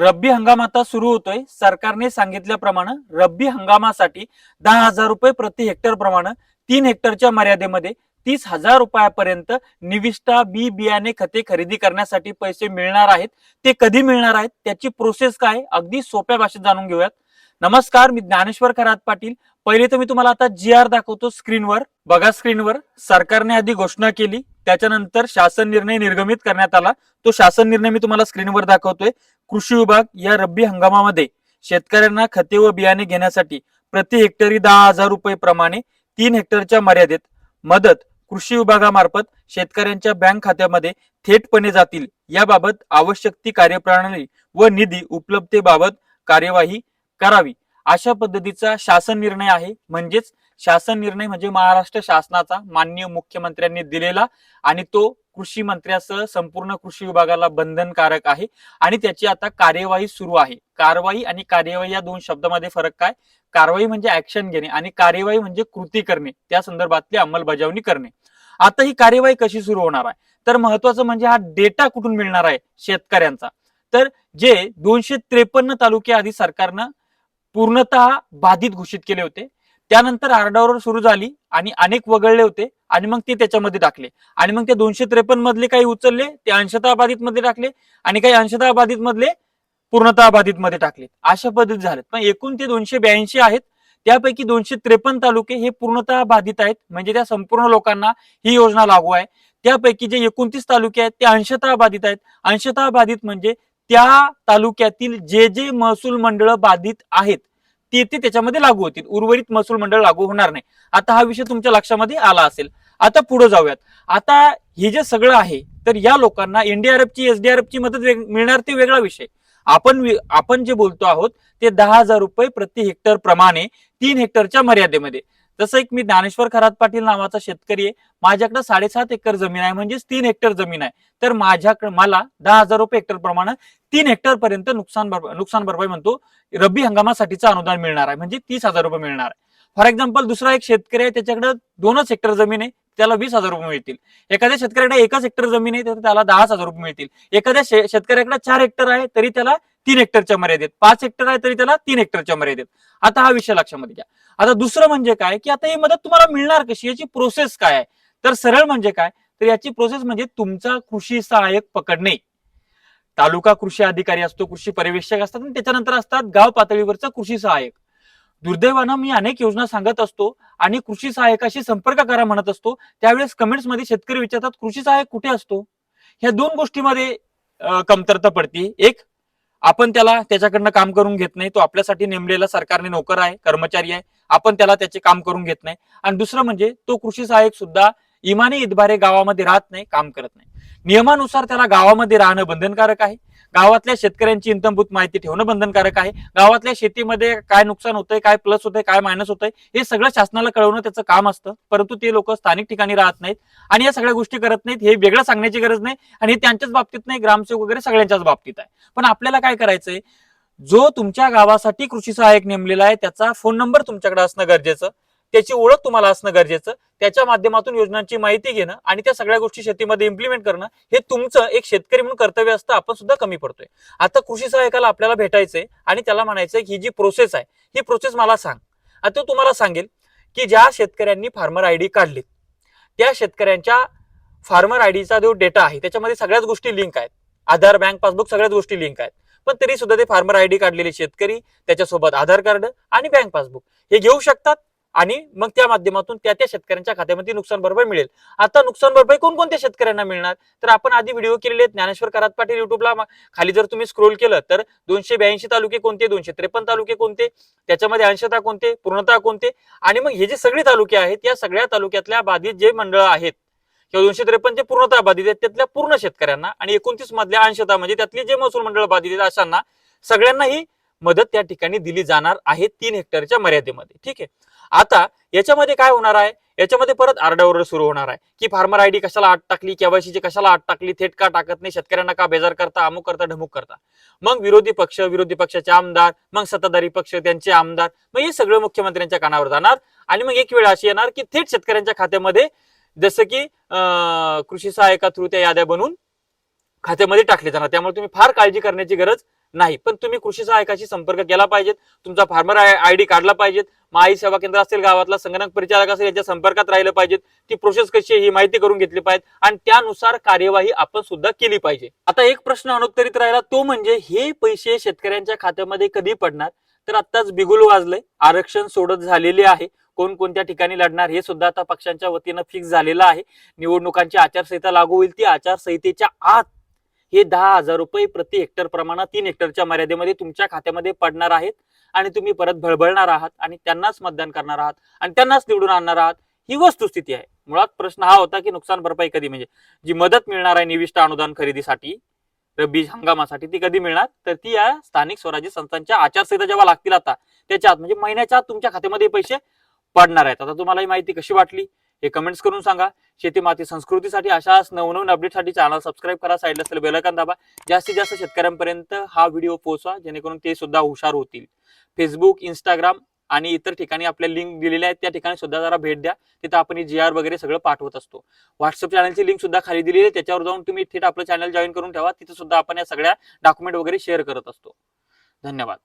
रब्बी हंगाम आता सुरू होतोय. सरकारने सांगितल्याप्रमाणे रब्बी हंगामासाठी दहा हजार रुपये प्रति हेक्टर प्रमाणे तीन हेक्टरच्या मर्यादेमध्ये तीस हजार रुपयापर्यंत निविष्ठा बी बियाणे खते खरेदी करण्यासाठी पैसे मिळणार आहेत. ते कधी मिळणार आहेत? त्याची प्रोसेस काय अगदी सोप्या भाषेत जाणून घेऊयात. नमस्कार मी ज्ञानेश्वर खरात पाटील. पहिले तर मी तुम्हाला आता जी आर दाखवतो स्क्रीनवर. बघा स्क्रीनवर. सरकारने आधी घोषणा केली. त्याच्यानंतर शासन निर्णय निर्गमित करण्यात आला. तो शासन निर्णय मी तुम्हाला स्क्रीनवर दाखवतोय. कृषी विभाग या रब्बी हंगामामध्ये शेतकऱ्यांना खते व बियाणे घेण्यासाठी प्रति हेक्टरी दहा हजार रुपये प्रमाणे तीन हेक्टरच्या मर्यादेत मदत कृषी विभागामार्फत शेतकऱ्यांच्या बँक खात्यामध्ये थेटपणे जातील. याबाबत आवश्यक ती कार्यप्रणाली व निधी उपलब्धतेबाबत कार्यवाही करावी. अशा पद्धतीचा शासन निर्णय आहे. म्हणजेच शासन निर्णय म्हणजे महाराष्ट्र शासनाचा माननीय मुख्यमंत्र्यांनी दिलेला आणि तो कृषी मंत्र्यासह संपूर्ण कृषी विभागाला बंधनकारक आहे. आणि त्याची आता कार्यवाही सुरू आहे. कारवाई आणि कार्यवाही या दोन शब्दामध्ये फरक काय? कारवाई म्हणजे ऍक्शन घेणे आणि कार्यवाही म्हणजे कृती करणे. त्या संदर्भातली अंमलबजावणी करणे. आता ही कार्यवाही कशी सुरू होणार आहे? तर महत्वाचं म्हणजे हा डेटा कुठून मिळणार आहे? शेतकऱ्यांचा. तर जे दोनशे त्रेपन्न तालुके आधी सरकारनं पूर्णतः बाधित घोषित केले होते. त्यानंतर आरडाओरड सुरू झाली आणि अनेक वगळले होते आणि मग ते त्याच्यामध्ये टाकले. आणि मग ते दोनशे त्रेपन्न मधले काही उचलले ते अंशतः बाधित मध्ये टाकले आणि काही अंशतः बाधित मधले पूर्णतः बाधित मध्ये टाकले. अशा पद्धती झालेत पण एकूण ते दोनशे ब्याऐंशी आहेत. त्यापैकी दोनशे त्रेपन्न तालुके हे पूर्णतः बाधित आहेत. म्हणजे त्या संपूर्ण लोकांना ही योजना लागू आहे. त्यापैकी जे एकोणतीस तालुके आहेत ते अंशतः बाधित आहेत. अंशतः बाधित म्हणजे त्या तालुक्यातील जे जे महसूल मंडळ बाधित आहेत ते ते त्याच्यामध्ये लागू होतील. उर्वरित महसूल मंडळ लागू होणार नाही. आता हा विषय तुमच्या लक्षामध्ये आला असेल. आता पुढे जाऊयात. आता हे जे सगळं आहे तर या लोकांना एनडीआरएफची ची ची मदत मिळणार ते वेगळा विषय. आपण आपण जे बोलतो आहोत ते दहा हजार रुपये प्रति हेक्टर प्रमाणे तीन हेक्टरच्या मर्यादेमध्ये. जसं एक मी ज्ञानेश्वर खरात पाटील नावाचा शेतकरी आहे माझ्याकडे साडेसात एकर जमीन आहे म्हणजेच तीन हेक्टर जमीन आहे. तर माझ्याकडे मला दहा हजार रुपये हेक्टर प्रमाणे तीन हेक्टर पर्यंत नुकसान भरपाई नुकसान भरपाई म्हणतो रब्बी हंगामासाठीचं अनुदान मिळणार आहे म्हणजे तीस हजार रुपये मिळणार आहे. फॉर एक्झाम्पल दुसरा एक शेतकरी आहे त्याच्याकडे दोनच हेक्टर जमीन आहे त्याला वीस हजार रुपये मिळतील. एखाद्या शेतकऱ्याकडे एकच हेक्टर जमीन आहे तर त्याला दहा हजार रुपये मिळतील. एखाद्या शेतकऱ्याकडे चार हेक्टर आहे तरी त्याला तीन हेक्टरच्या मर्यादेत. पाच हेक्टर आहे तरी त्याला तीन हेक्टरच्या मर्यादेत. आता हा विषय लक्षामध्ये घ्या. आता दुसरं म्हणजे काय की आता ही मदत तुम्हाला मिळणार कशी? याची प्रोसेस काय आहे? तर सरळ म्हणजे काय? तर याची प्रोसेस म्हणजे तुमचा कृषी सहाय्यक पकडणे. तालुका कृषी अधिकारी असतो कृषी पर्यवेक्षक असतात आणि त्याच्यानंतर असतात गाव पातळीवरचा कृषी सहाय्यक. दुर्दैवानं मी अनेक योजना सांगत असतो आणि कृषी सहाय्यकाशी संपर्क करा म्हणत असतो. त्यावेळेस कमेंट्समध्ये शेतकरी विचारतात कृषी सहाय्यक कुठे असतो? ह्या दोन गोष्टीमध्ये कमतरता पडते. एक आपण त्याला त्याच्याकडनं काम करून घेत नाही. तो आपल्यासाठी नेमलेला सरकारने नोकर आहे कर्मचारी आहे. आपण त्याला त्याचे काम करून घेत नाही. आणि दुसरं म्हणजे तो कृषी सहाय्यक सुद्धा इमानी इतबारे गावामध्ये राहत नाही काम करत नाही. नियमानुसार त्याला गावामध्ये राहणं बंधनकारक आहे. गावातल्या शेतकऱ्यांची इंतमभूत माहिती ठेवणं बंधनकारक आहे. गावातल्या शेतीमध्ये काय नुकसान होतंय काय प्लस होतंय काय मायनस होतंय हे सगळं शासनाला कळवणं त्याचं काम असतं. परंतु ते लोक स्थानिक ठिकाणी राहत नाहीत आणि या सगळ्या गोष्टी करत नाहीत हे वेगळं सांगण्याची गरज नाही आणि हे त्यांच्याच बाबतीत नाही ग्रामसेवक वगैरे सगळ्यांच्याच बाबतीत आहे. पण आपल्याला काय करायचंय? जो तुमच्या गावासाठी कृषी सहाय्यक नेमलेला आहे त्याचा फोन नंबर तुमच्याकडे असणं गरजेचं. त्याची ओळख तुम्हाला असणं गरजेचं. त्याच्या माध्यमातून योजनांची माहिती घेणं आणि त्या सगळ्या गोष्टी शेतीमध्ये इम्प्लिमेंट करणं हे तुमचं एक शेतकरी म्हणून कर्तव्य असतं. आपण सुद्धा कमी पडतोय. आता कृषी सहाय्यकाला आपल्याला भेटायचंय आणि त्याला म्हणायचंय ही जी प्रोसेस आहे ही प्रोसेस मला सांग. आता तो तुम्हाला सांगेल की ज्या शेतकऱ्यांनी फार्मर आय डी काढली त्या शेतकऱ्यांच्या फार्मर आयडीचा जो डेटा आहे त्याच्यामध्ये सगळ्याच गोष्टी लिंक आहेत. आधार बँक पासबुक सगळ्याच गोष्टी लिंक आहेत. पण तरी सुद्धा ते फार्मर आयडी काढलेले शेतकरी त्याच्यासोबत आधार कार्ड आणि बँक पासबुक हे घेऊ शकतात. आणि मग त्या माध्यमातून त्या त्या शेतकऱ्यांच्या खात्यामध्ये नुकसान भरपाई मिळेल. आता नुकसान भरपाई कोणकोणत्या शेतकऱ्यांना मिळणार? तर आपण आधी व्हिडिओ केलेले आहेत ज्ञानेश्वर करात पाटील युट्यूबला खाली जर तुम्ही स्क्रोल केलं तर दोनशे ब्याऐंशी तालुके कोणते? दोनशे त्रेपन्न तालुके कोणते? त्याच्यामध्ये अंशता कोणते? पूर्णता कोणते? आणि मग हे जे सगळे तालुके आहेत या सगळ्या तालुक्यातल्या बाधित जे मंडळ आहेत किंवा दोनशे त्रेपन्नचे पूर्णतः बाधित आहेत त्यातल्या पूर्ण शेतकऱ्यांना आणि एकोणतीस मधल्या अंशता म्हणजे त्यातले जे महसूल मंडळ बाधित आहेत अशांना सगळ्यांना ही मदत त्या ठिकाणी दिली जाणार आहे तीन हेक्टरच्या मर्यादेमध्ये. ठीक आहे? आता याच्यामध्ये काय होणार आहे? याच्यामध्ये परत आरडाओरड सुरू होणार आहे. की फार्मर आयडी कशाला आत टाकली? केवायसीची कशाला आत टाकली? थेट का टाकत नाही? शेतकऱ्यांना का बेजार करता? अमुक करता ढमुक करता? मग विरोधी पक्ष विरोधी पक्षाचे आमदार मग सत्ताधारी पक्ष त्यांचे आमदार मग हे सगळं मुख्यमंत्र्यांच्या कानावर जाणार. आणि मग एक वेळ अशी येणार की थेट शेतकऱ्यांच्या खात्यामध्ये जसं की कृषी सहाय्यका थ्रू त्या याद्या बनवून खात्यामध्ये टाकले जाणार. त्यामुळे तुम्ही फार काळजी करण्याची गरज नाही. पण तुम्ही कृषी सहायकाशी संपर्क केला पाहिजेत. तुमचा फार्मर आय डी काढला पाहिजेत. माई सेवा केंद्र असेल गावातला संगणक परिचालक असेल याच्या संपर्कात राहिलं पाहिजेत. ती प्रोसेस कशी आहे ही माहिती करून घेतली पाहिजे आणि त्यानुसार कार्यवाही आपण सुद्धा केली पाहिजे. आता एक प्रश्न अनुत्तरित राहिला तो म्हणजे हे पैसे शेतकऱ्यांच्या खात्यामध्ये कधी पडणार? तर आत्ताच बिगुल वाजलंय. आरक्षण सोडत झालेले आहे. कोण कोणत्या ठिकाणी लढणार हे सुद्धा आता पक्षांच्या वतीनं फिक्स झालेलं आहे. निवडणुकांची आचारसंहिता लागू होईल. ती आचारसंहितेच्या आत हे दहा हजार रुपये प्रति हेक्टर प्रमाणात तीन हेक्टरच्या मर्यादेमध्ये तुमच्या खात्यामध्ये पडणार आहेत आणि तुम्ही परत भळभळणार आहात आणि त्यांनाच मतदान करणार आहात आणि त्यांनाच निवडून आणणार आहात ही वस्तुस्थिती आहे. मुळात प्रश्न हा होता की नुकसान भरपाई कधी म्हणजे जी मदत मिळणार आहे निविष्ट अनुदान खरेदीसाठी रब्बी हंगामासाठी ती कधी मिळणार? तर ती या स्थानिक स्वराज्य संस्थांच्या आचारसंहिता जेव्हा लागतील आता त्याच्या आत म्हणजे महिन्याच्या आत तुमच्या खात्यामध्ये पैसे पडणार आहेत. आता तुम्हाला ही माहिती कशी वाटली? हे कमेंट्स करून सांगा. शेती माती संस्कृतीसाठी अशाच नवनवीन अपडेटसाठी चॅनल सबस्क्राईब करा. साईडला असलेलं बेलकन दाबा. जास्तीत जास्त शेतकऱ्यांपर्यंत हा व्हिडिओ पोहोचवा जेणेकरून ते सुद्धा हुशार होतील. फेसबुक इंस्टाग्राम आणि इतर ठिकाणी आपल्या लिंक दिलेल्या आहेत. त्या ठिकाणी सुद्धा जरा भेट द्या. तिथं आपण जी आर वगैरे सगळं पाठवत असतो. व्हॉट्सअप चॅनलची लिंक सुद्धा खाली दिलेली आहे. त्याच्यावर जाऊन तुम्ही थेट आपलं चॅनल जॉईन करून ठेवा. तिथं सुद्धा आपण या सगळ्या डॉक्युमेंट वगैरे शेअर करत असतो. धन्यवाद.